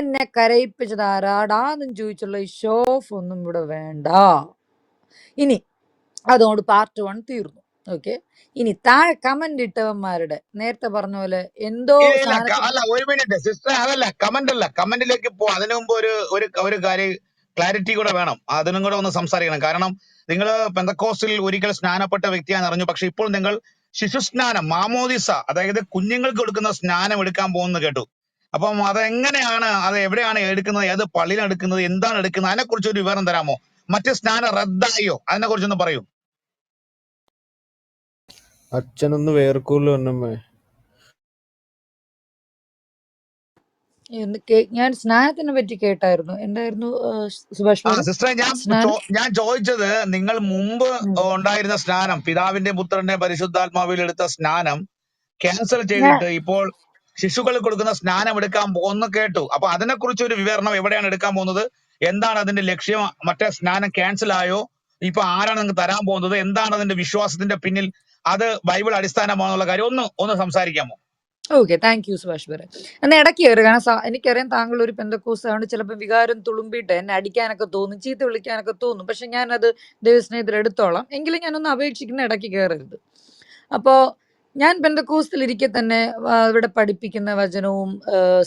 എന്നെ കരയിപ്പിച്ചത് ആരാടാന്നും ചോദിച്ചുള്ള ഈ ഷോഫ് ഒന്നും ഇവിടെ വേണ്ട. ഇനി അതോട് പാർട്ട് വൺ തീർന്നു. ഓക്കെ ഇനി താഴെ കമന്റ് ഇട്ടവന്മാരുടെ നേരത്തെ പറഞ്ഞ പോലെ എന്തോ അല്ല ഒരു മിനിറ്റ് സിസ്റ്റർ അതല്ല കമന്റ് അല്ല. കമന്റിലേക്ക് പോ അതിനു മുമ്പ് ഒരു ഒരു ഒരു കാര്യം ക്ലാരിറ്റി കൂടെ വേണം. അതിനും കൂടെ ഒന്ന് സംസാരിക്കണം. കാരണം നിങ്ങൾ പെന്തക്കോസിൽ ഒരിക്കൽ സ്നാനപ്പെട്ട വ്യക്തിയാണെന്ന് അറിഞ്ഞു. പക്ഷെ ഇപ്പോൾ നിങ്ങൾ ശിശുസ്നാനം മാമോദിസ അതായത് കുഞ്ഞുങ്ങൾക്ക് കൊടുക്കുന്ന സ്നാനം എടുക്കാൻ പോകുന്നു കേട്ടു. അപ്പം അതെങ്ങനെയാണ് അത് എവിടെയാണ് എടുക്കുന്നത് ഏത് പള്ളിയിലാണ് എടുക്കുന്നത് എന്താണ് എടുക്കുന്നത് അതിനെ കുറിച്ച് ഒരു വിവരം തരാമോ? മറ്റ് സ്നാനം റദ്ദായോ? അതിനെ കുറിച്ചൊന്ന് പറയൂ. അച്ഛനൊന്ന് വേർക്കൂല്ലോ എന്നമ്മേ. ഞാൻ സ്നാനത്തിനെ പറ്റി കേട്ടായിരുന്നു. എന്തായിരുന്നു സുഭാഷ് സിസ്റ്ററെ ഞാൻ ഞാൻ ചോദിച്ചത് നിങ്ങൾ മുമ്പ് ഉണ്ടായിരുന്ന സ്നാനം പിതാവിന്റെ പുത്രന്റെ പരിശുദ്ധാത്മാവിൽ എടുത്ത സ്നാനം ക്യാൻസൽ ചെയ്തിട്ട് ഇപ്പോൾ ശിശുക്കൾ കൊടുക്കുന്ന സ്നാനം എടുക്കാൻ പോകുന്ന കേട്ടു. അപ്പൊ അതിനെ കുറിച്ച് ഒരു വിവരണം എവിടെയാണ് എടുക്കാൻ പോകുന്നത്? എന്താണ് അതിന്റെ ലക്ഷ്യം? മറ്റേ സ്നാനം ക്യാൻസൽ ആയോ? ഇപ്പൊ ആരാണ് നിങ്ങൾക്ക് തരാൻ പോകുന്നത്? എന്താണ് അതിന്റെ വിശ്വാസത്തിന്റെ പിന്നിൽ? അത് ബൈബിൾ അടിസ്ഥാനമാണെന്നുള്ള കാര്യം ഒന്ന് ഒന്ന് സംസാരിക്കാമോ? ഓക്കെ താങ്ക് യു സുഭാഷ് ബറെ എന്നാ ഇടയ്ക്ക് കയറി കാരണം സാ- എനിക്കറിയാം താങ്കൾ ഒരു പെന്തക്കോസ് ആണ് ചിലപ്പോൾ വികാരം തുളുമ്പിട്ട് എന്നെ അടിക്കാനൊക്കെ തോന്നും ചീത്ത വിളിക്കാനൊക്കെ തോന്നും. പക്ഷെ ഞാനത് ദൈവസ്നേഹത്തിൽ എടുത്തോളാം എങ്കിലും ഞാനൊന്ന് അപേക്ഷിക്കുന്ന ഇടയ്ക്ക് കയറരുത്. അപ്പോൾ ഞാൻ പെന്തക്കോസ്തിൽ ഇരിക്കെ തന്നെ ഇവിടെ പഠിപ്പിക്കുന്ന വചനവും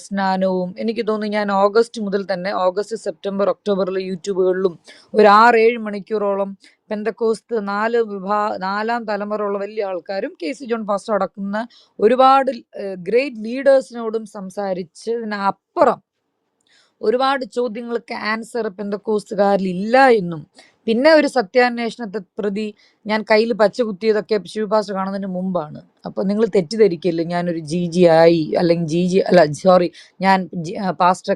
സ്നാനവും എനിക്ക് തോന്നുന്നു ഞാൻ ഓഗസ്റ്റ് മുതൽ തന്നെ ഓഗസ്റ്റ് സെപ്റ്റംബർ ഒക്ടോബറിൽ യൂട്യൂബുകളിലും ഒരു ആറ് ഏഴ് മണിക്കൂറോളം പെന്തക്കോസ്ത് നാല് വിഭാ നാലാം തലമുറയുള്ള വലിയ ആൾക്കാരും കെ സി ജോൺ ഫാസ്റ്റർ അടക്കുന്ന ഒരുപാട് ഗ്രേറ്റ് ലീഡേഴ്സിനോടും സംസാരിച്ചതിനപ്പുറം ഒരുപാട് ചോദ്യങ്ങൾക്ക് ആൻസർ പെന്തക്കോസ്തുകാരിൽ ഇല്ല എന്നും പിന്നെ ഒരു സത്യാന്വേഷണത്തെ പ്രതി ഞാൻ കയ്യിൽ പച്ച കുത്തിയതൊക്കെ ശിവപാസ്റ്റർ കാണുന്നതിന് മുമ്പാണ്. അപ്പോൾ നിങ്ങൾ തെറ്റിദ്ധരിക്കില്ല? ഞാനൊരു ജി ജി ആയി അല്ലെങ്കിൽ ജി ജി അല്ല സോറി ഞാൻ പാസ്റ്റർ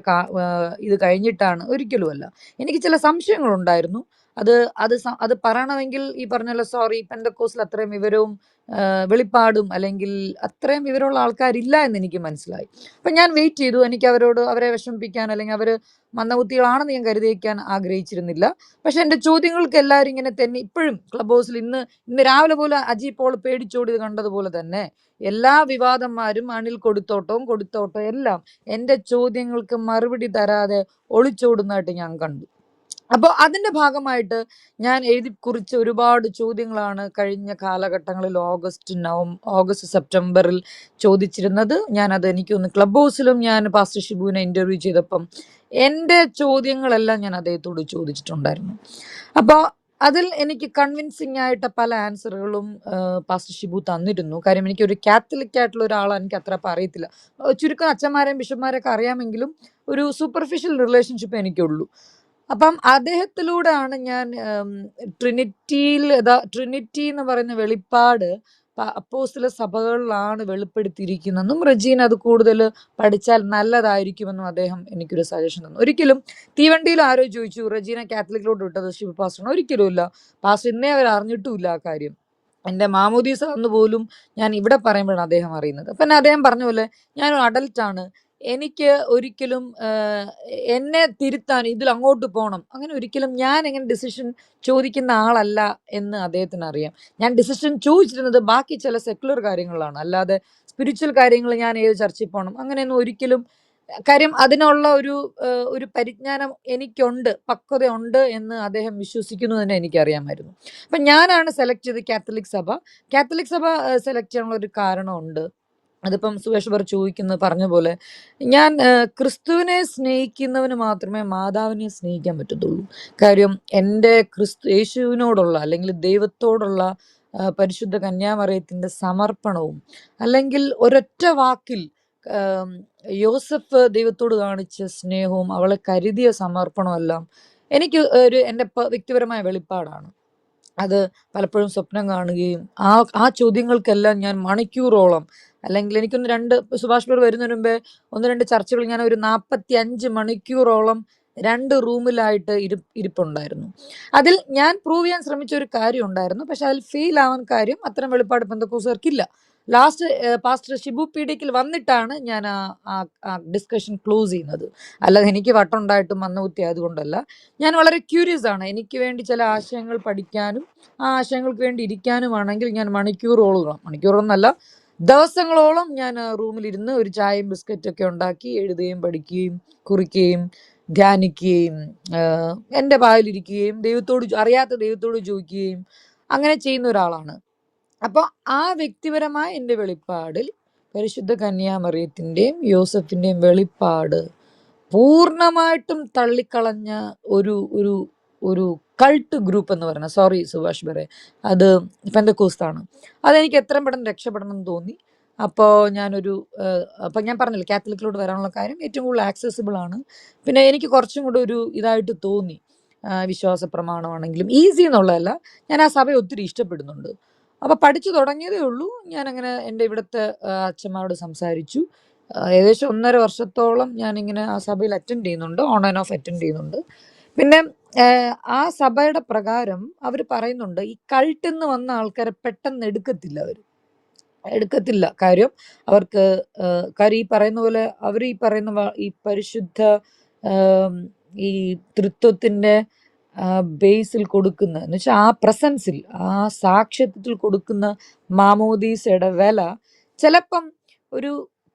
ഇത് കഴിഞ്ഞിട്ടാണ്. ഒരിക്കലുമല്ല എനിക്ക് ചില സംശയങ്ങളുണ്ടായിരുന്നു. അത് അത് അത് പറയണമെങ്കിൽ ഈ പറഞ്ഞല്ലോ സോറി പെന്തക്കോസിൽ അത്രയും വിവരവും വെളിപ്പാടും അല്ലെങ്കിൽ അത്രയും വിവരമുള്ള ആൾക്കാരില്ല എന്ന് എനിക്ക് മനസ്സിലായി. അപ്പം ഞാൻ വെയിറ്റ് ചെയ്തു. എനിക്ക് അവരോട് അവരെ വിഷമിപ്പിക്കാൻ അല്ലെങ്കിൽ അവർ മന്ദബുദ്ധികളാണെന്ന് ഞാൻ കരുതിയിക്കാൻ ആഗ്രഹിച്ചിരുന്നില്ല. പക്ഷെ എന്റെ ചോദ്യങ്ങൾക്ക് എല്ലാവരും ഇങ്ങനെ തന്നെ ഇപ്പോഴും ക്ലബ് ഹൗസിൽ ഇന്ന് ഇന്ന് രാവിലെ പോലെ അജി പോൾ പേടിച്ചോടി കണ്ടതുപോലെ തന്നെ. എല്ലാ വിവാദന്മാരും അണിൽ കൊടുത്തോട്ടവും കൊടുത്തോട്ടവും എല്ലാം എന്റെ ചോദ്യങ്ങൾക്ക് മറുപടി തരാതെ ഒളിച്ചോടുന്നതായിട്ട് ഞാൻ കണ്ടു. അപ്പോൾ അതിന്റെ ഭാഗമായിട്ട് ഞാൻ എഴുതി കുറിച്ച് ഒരുപാട് ചോദ്യങ്ങളാണ് കഴിഞ്ഞ കാലഘട്ടങ്ങളിൽ ഓഗസ്റ്റ് നവം ഓഗസ്റ്റ് സെപ്റ്റംബറിൽ ചോദിച്ചിരുന്നത്. ഞാനത് എനിക്കൊന്ന് ക്ലബ് ഹൗസിലും ഞാൻ പാസ്റ്റർ ഷിബുവിനെ ഇന്റർവ്യൂ ചെയ്തപ്പം എന്റെ ചോദ്യങ്ങളെല്ലാം ഞാൻ അദ്ദേഹത്തോട് ചോദിച്ചിട്ടുണ്ടായിരുന്നു. അപ്പോൾ അതിൽ എനിക്ക് കൺവിൻസിങ് ആയിട്ട് പല ആൻസറുകളും പാസ്റ്റർ ഷിബു തന്നിരുന്നു. കാര്യം എനിക്ക് ഒരു കാത്തലിക് ആയിട്ടുള്ള ഒരാളെ എനിക്ക് അത്ര അറിയത്തില്ല. ചുരുക്കം അച്ഛന്മാരെയും ബിഷപ്പ്മാരെയൊക്കെ അറിയാമെങ്കിലും ഒരു സൂപ്പർഫിഷ്യൽ റിലേഷൻഷിപ്പ് എനിക്കുള്ളൂ. അപ്പം അദ്ദേഹത്തിലൂടെയാണ് ഞാൻ ട്രിനിറ്റിയിൽ ട്രിനിറ്റി എന്ന് പറയുന്ന വെളിപ്പാട് അപ്പോസ്തല സഭകളിലാണ് വെളിപ്പെടുത്തിയിരിക്കുന്നതെന്നും റജീൻ അത് കൂടുതൽ പഠിച്ചാൽ നല്ലതായിരിക്കുമെന്നും അദ്ദേഹം എനിക്കൊരു സജഷൻ തന്നു. ഒരിക്കലും തീവണ്ടിയിൽ ആരോ ചോദിച്ചു റജീന കാത്തലിക്കിലോട്ട് വിട്ടത് ശിവ പാസ്റ്റർ ഒരിക്കലും ഇല്ല പാസ്റ്റർ ഇന്നേ അവർ അറിഞ്ഞിട്ടുമില്ല ആ കാര്യം. എന്റെ മാമോദീസ എന്ന് പോലും ഞാൻ ഇവിടെ പറയുമ്പോഴാണ് അദ്ദേഹം അറിയുന്നത്. അപ്പം അദ്ദേഹം പറഞ്ഞ പോലെ ഞാനൊരു അഡൽട്ടാണ് എനിക്ക് ഒരിക്കലും എന്നെ തിരുത്താൻ ഇതിൽ അങ്ങോട്ട് പോകണം അങ്ങനെ ഒരിക്കലും ഞാൻ എങ്ങനെ ഡിസിഷൻ ചോദിക്കുന്ന ആളല്ല എന്ന് അദ്ദേഹത്തിന് അറിയാം. ഞാൻ ഡിസിഷൻ ചോദിച്ചിരുന്നത് ബാക്കി ചില സെക്കുലർ കാര്യങ്ങളാണ് അല്ലാതെ സ്പിരിച്വൽ കാര്യങ്ങൾ ഞാൻ ഏത് ചർച്ചയിൽ പോകണം അങ്ങനെയൊന്നും ഒരിക്കലും കാര്യം അതിനുള്ള ഒരു ഒരു പരിജ്ഞാനം എനിക്കുണ്ട് പക്വതയുണ്ട് എന്ന് അദ്ദേഹം വിശ്വസിക്കുന്നു തന്നെ എനിക്കറിയാമായിരുന്നു. അപ്പം ഞാനാണ് സെലക്ട് ചെയ്ത് കാത്തലിക് സഭ. കാത്തലിക് സഭ സെലക്ട് ചെയ്യാനുള്ള ഒരു കാരണമുണ്ട്. അതിപ്പം സുരേഷ് ഭർ ചോദിക്കുന്നത് പറഞ്ഞ പോലെ ഞാൻ ക്രിസ്തുവിനെ സ്നേഹിക്കുന്നവന് മാത്രമേ മാതാവിനെ സ്നേഹിക്കാൻ പറ്റത്തുള്ളൂ. കാര്യം എന്റെ ക്രിസ്തു യേശുവിനോടുള്ള അല്ലെങ്കിൽ ദൈവത്തോടുള്ള പരിശുദ്ധ കന്യാമറിയത്തിന്റെ സമർപ്പണവും അല്ലെങ്കിൽ ഒരൊറ്റ വാക്കിൽ യോസഫ് ദൈവത്തോട് കാണിച്ച സ്നേഹവും അവളെ കരുതിയ സമർപ്പണവും എല്ലാം എനിക്ക് ഒരു എന്റെ വ്യക്തിപരമായ വെളിപ്പാടാണ്. അത് പലപ്പോഴും സ്വപ്നം കാണുകയും ആ ആ ചോദ്യങ്ങൾക്കെല്ലാം ഞാൻ മണിക്കൂറോളം അല്ലെങ്കിൽ എനിക്കൊന്ന് രണ്ട് സുഭാഷ് പേർ വരുന്നതിന് മുമ്പേ ഒന്ന് രണ്ട് ചർച്ചകൾ ഞാൻ ഒരു നാൽപ്പത്തി അഞ്ച് മണിക്കൂറോളം രണ്ട് റൂമിലായിട്ട് ഇരി ഇരിപ്പുണ്ടായിരുന്നു. അതിൽ ഞാൻ പ്രൂവ് ചെയ്യാൻ ശ്രമിച്ച ഒരു കാര്യം ഉണ്ടായിരുന്നു. പക്ഷെ അതിൽ ഫെയിൽ ആവാൻ കാര്യം അത്തരം വെളിപ്പാട് ബന്ധക്കൂസുകാർക്കില്ല ലാസ്റ്റ് പാസ്റ്റർ ഷിബു പി ഡിക്കിൽ വന്നിട്ടാണ് ഞാൻ ആ ഡിസ്കഷൻ ക്ലോസ് ചെയ്യുന്നത്. അല്ലാതെ എനിക്ക് വട്ടുണ്ടായിട്ടും മന്നകുത്തി ആയതുകൊണ്ടല്ല ഞാൻ വളരെ ക്യൂരിയസ് ആണ്. എനിക്ക് വേണ്ടി ചില ആശയങ്ങൾ പഠിക്കാനും ആ ആശയങ്ങൾക്ക് വേണ്ടി ഇരിക്കാനുമാണെങ്കിൽ ഞാൻ മണിക്കൂറോളം മണിക്കൂറൊന്നല്ല ദിവസങ്ങളോളം ഞാൻ റൂമിലിരുന്ന് ഒരു ചായയും ബിസ്ക്കറ്റൊക്കെ ഉണ്ടാക്കി എഴുതുകയും പഠിക്കുകയും കുറിക്കുകയും ധ്യാനിക്കുകയും എന്റെ പാലിലിരിക്കുകയും ദൈവത്തോട് അറിയാത്ത ദൈവത്തോട് ചോദിക്കുകയും അങ്ങനെ ചെയ്യുന്ന ഒരാളാണ്. അപ്പോൾ ആ വ്യക്തിപരമായ എന്റെ വെളിപ്പാടിൽ പരിശുദ്ധ കന്യാമറിയത്തിന്റെയും യോസഫിന്റെയും വെളിപ്പാട് പൂർണമായിട്ടും തള്ളിക്കളഞ്ഞ ഒരു ഒരു ഒരു കൾട്ട് ഗ്രൂപ്പ് എന്ന് പറയുന്നത് സോറി സുഭാഷ് ബെറെ അത് പെന്തക്കോസ്താണ്. അതെനിക്ക് എത്രയും പെട്ടെന്ന് രക്ഷപ്പെടണം എന്ന് തോന്നി. അപ്പോൾ ഞാനൊരു അപ്പം ഞാൻ പറഞ്ഞില്ല കാത്തലിക്കിലോട്ട് വരാനുള്ള കാര്യം ഏറ്റവും കൂടുതൽ ആക്സസിബിൾ ആണ്. പിന്നെ എനിക്ക് കുറച്ചും കൂടെ ഒരു ഇതായിട്ട് തോന്നി. വിശ്വാസ പ്രമാണമാണെങ്കിലും ഈസി എന്നുള്ളതല്ല ഞാൻ ആ സഭയെ ഒത്തിരി ഇഷ്ടപ്പെടുന്നുണ്ട്. അപ്പോൾ പഠിച്ചു തുടങ്ങിയതേ ഉള്ളൂ. ഞാനങ്ങനെ എന്റെ ഇവിടുത്തെ അച്ഛന്മാരോട് സംസാരിച്ചു. ഏകദേശം ഒന്നര വർഷത്തോളം ഞാനിങ്ങനെ ആ സഭയിൽ അറ്റൻഡ് ചെയ്യുന്നുണ്ട് ഓൺ ആൻഡ് ഓഫ് അറ്റൻഡ് ചെയ്യുന്നുണ്ട്. പിന്നെ ആ സഭയുടെ പ്രകാരം അവർ പറയുന്നുണ്ട് ഈ കൾട്ടിന്ന് വന്ന ആൾക്കാരെ പെട്ടെന്ന് എടുക്കത്തില്ല അവർ എടുക്കത്തില്ല കാര്യം അവർക്ക് കാര്യം ഈ പറയുന്ന പോലെ അവർ ഈ പറയുന്ന ഈ പരിശുദ്ധ ഈ തൃത്വത്തിന്റെ ബേസിൽ കൊടുക്കുന്ന എന്ന് വെച്ചാൽ ആ പ്രസൻസിൽ ആ സാക്ഷ്യത്തിൽ കൊടുക്കുന്ന മാമോദീസയുടെ വില ചിലപ്പം ഒരു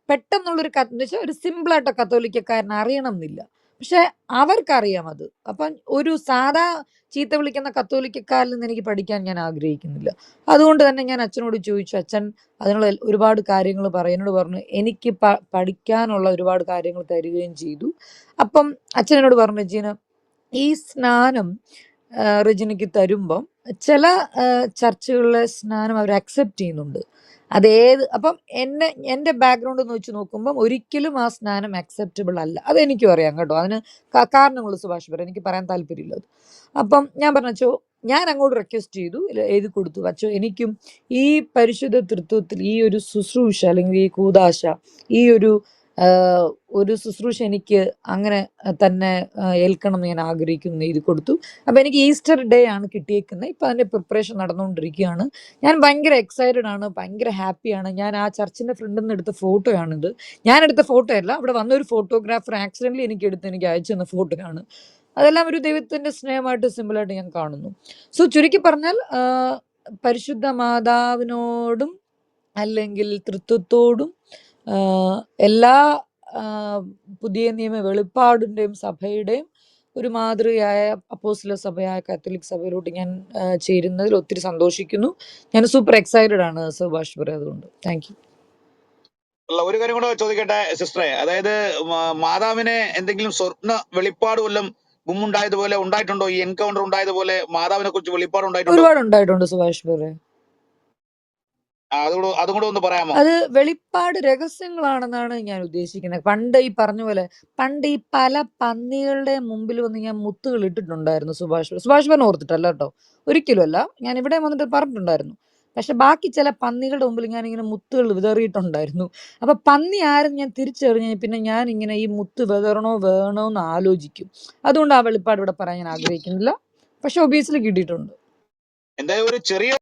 പെട്ടെന്നുള്ളൊരു കത്ത് എന്ന് വെച്ചാൽ ഒരു സിമ്പിളായിട്ട് കത്തോലിക്കക്കാരൻ അറിയണം എന്നില്ല. പക്ഷെ അവർക്കറിയാം അത്. അപ്പം ഒരു സാധാ ചീത്ത വിളിക്കുന്ന കത്തോലിക്കക്കാരിൽ നിന്ന് എനിക്ക് പഠിക്കാൻ ഞാൻ ആഗ്രഹിക്കുന്നില്ല. അതുകൊണ്ട് തന്നെ ഞാൻ അച്ഛനോട് ചോദിച്ചു അച്ഛൻ അതിനുള്ള ഒരുപാട് കാര്യങ്ങൾ പറയുന്നോട് പറഞ്ഞു എനിക്ക് പഠിക്കാനുള്ള ഒരുപാട് കാര്യങ്ങൾ തരികയും ചെയ്തു. അപ്പം അച്ഛനോട് പറഞ്ഞു ജീന ഈ സ്നാനം റെജിനയ്ക്ക് തരുമ്പം ചില ചർച്ചകളിലെ സ്നാനം അവർ അക്സെപ്റ്റ് ചെയ്യുന്നുണ്ട്. അതേത് അപ്പം എന്നെ എന്റെ ബാക്ക്ഗ്രൗണ്ട് എന്ന് വെച്ച് നോക്കുമ്പം ഒരിക്കലും ആ സ്നാനം അക്സെപ്റ്റബിൾ അല്ല. അതെനിക്കും അറിയാം കേട്ടോ. അതിന് കാരണങ്ങൾ സുഭാഷ് പറയാം എനിക്ക് പറയാൻ താല്പര്യമില്ല അപ്പം ഞാൻ പറഞ്ഞു ഞാൻ അങ്ങോട്ട് റിക്വസ്റ്റ് ചെയ്തു എഴുതി കൊടുത്തു. അച്ചോ എനിക്കും ഈ പരിശുദ്ധ തൃത്വത്തിൽ ഈ ഒരു ശുശ്രൂഷ അല്ലെങ്കിൽ ഈ കൂതാശ ഈ ഒരു ഒരു ശുശ്രൂഷ എനിക്ക് അങ്ങനെ തന്നെ ഏൽക്കണം എന്ന് ഞാൻ ആഗ്രഹിക്കുന്നു എഴുതി കൊടുത്തു. അപ്പോൾ എനിക്ക് ഈസ്റ്റർ ഡേ ആണ് കിട്ടിയേക്കുന്നത്. ഇപ്പം അതിന്റെ പ്രിപ്പറേഷൻ നടന്നുകൊണ്ടിരിക്കുകയാണ്. ഞാൻ ഭയങ്കര എക്സൈറ്റഡ് ആണ് ഭയങ്കര ഹാപ്പിയാണ് ഞാൻ ആ ചർച്ചിന്റെ ഫ്രണ്ടിൽ നിന്ന് എടുത്ത ഫോട്ടോയാണിത്. ഞാൻ എടുത്ത ഫോട്ടോ അല്ല അവിടെ വന്ന ഒരു ഫോട്ടോഗ്രാഫർ ആക്സിഡന്റലി എനിക്ക് എടുത്ത് എനിക്ക് അയച്ചു തന്ന ഫോട്ടോയാണ്. അതെല്ലാം ഒരു ദൈവത്തിന്റെ സ്നേഹമായിട്ട് സിമ്പിളായിട്ട് ഞാൻ കാണുന്നു. സോ ചുരുക്കി പറഞ്ഞാൽ പരിശുദ്ധ മാതാവിനോടും അല്ലെങ്കിൽ തൃത്വത്തോടും എല്ലാ പുതിയ നിയമ വെളിപ്പാടിന്റെയും സഭയുടെയും ഒരു മാതൃകയായ അപ്പോസ്തല സഭയായ കാത്തലിക് സഭയിലോട്ട് ഞാൻ ചേരുന്നതിൽ ഒത്തിരി സന്തോഷിക്കുന്നു. ഞാൻ സൂപ്പർ എക്സൈറ്റഡ് ആണ് സുഭാഷ് പറ അതുകൊണ്ട്. Thank you. അല്ല ഒരു കാര്യം കൂടെ ചോദിക്കട്ടെ സിസ്റ്ററെ? അതായത് മാതാവിനെ എന്തെങ്കിലും സ്വർണ വെളിപ്പാട് വല്ലതും ഗുമ്മുണ്ടായതുപോലെ ഉണ്ടായിട്ടുണ്ടോ? ഈ എൻകൗണ്ടർ ഉണ്ടായതുപോലെ മാതാവിനെ കുറിച്ച് വെളിപ്പാട് ഉണ്ടായിട്ടുണ്ടോ ഒരുപാട് ഉണ്ടായിട്ടുണ്ട് സുഭാഷ് പറ ആ, അതുകൂടെ അതും കൂടെ ഒന്ന് പറയാമോ? അത് വെളിപ്പാട് രഹസ്യങ്ങളാണെന്നാണ് ഞാൻ ഉദ്ദേശിക്കുന്നത്. പണ്ട് ഈ പറഞ്ഞ പോലെ പണ്ട് ഈ പല പന്നികളുടെ മുമ്പിൽ വന്ന് ഞാൻ മുത്തുകൾ ഇട്ടിട്ടുണ്ടായിരുന്നു സുഭാഷ് സുഭാഷ് പറഞ്ഞ ഓർത്തിട്ടല്ല കേട്ടോ. ഒരിക്കലും അല്ല. ഞാൻ ഇവിടെ വന്നിട്ട് പറഞ്ഞിട്ടുണ്ടായിരുന്നു. പക്ഷെ ബാക്കി ചില പന്നികളുടെ മുമ്പിൽ ഞാൻ ഇങ്ങനെ മുത്തുകൾ വിതറിയിട്ടുണ്ടായിരുന്നു. അപ്പൊ പന്നി ആരെന്ന് ഞാൻ തിരിച്ചറിഞ്ഞ പിന്നെ ഞാൻ ഇങ്ങനെ ഈ മുത്ത് വിതറണോ വേണോ എന്ന് ആലോചിക്കും. അതുകൊണ്ട് ആ വെളിപ്പാട് ഇവിടെ പറയാൻ ഞാൻ ആഗ്രഹിക്കുന്നില്ല. പക്ഷെ ഒബീസിൽ കിട്ടിയിട്ടുണ്ട്. എന്തായാലും ഒരു ചെറിയ